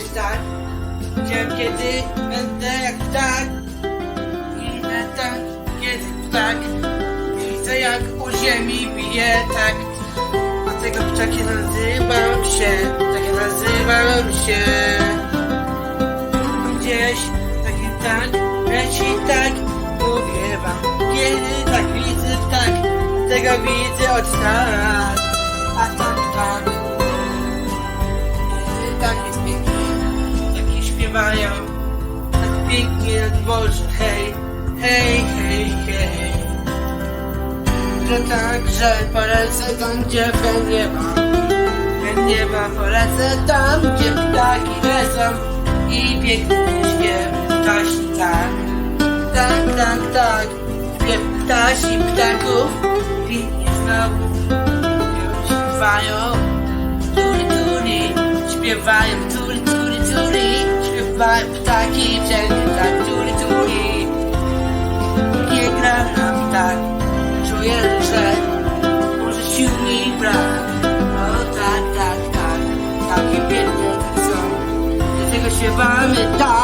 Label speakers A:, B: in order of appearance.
A: jest tak, gdzie kiedy będę jak ptak. Idę tak, kiedy ptak. Widzę jak u ziemi bije tak. A tego ptakiem nazywam się, tak nazywam się. Gdzieś taki tak, leci tak, mówię wam. Kiedy tak widzę tak, tego widzę od tak. Śpiewają, tak pięknie na dworze, hej, hej, hej, hej. To tak, że polecę tam, gdzie ben nie ma. Ben nie ma, polecę tam, gdzie ptaki lecą i piękny śpiew ptasi, tak. Tak, tak, tak, śpiew ptasi, ptaków, pięknie znowu śpiewają. Tuli, tuli, śpiewają, tuli, ptaki, wszędzie tak, tuli, tuli. Nie gra nam tak, czuję, że może sił mi brak. O tak, tak, tak, takie piękne tak są. Dlatego śpiewamy tak.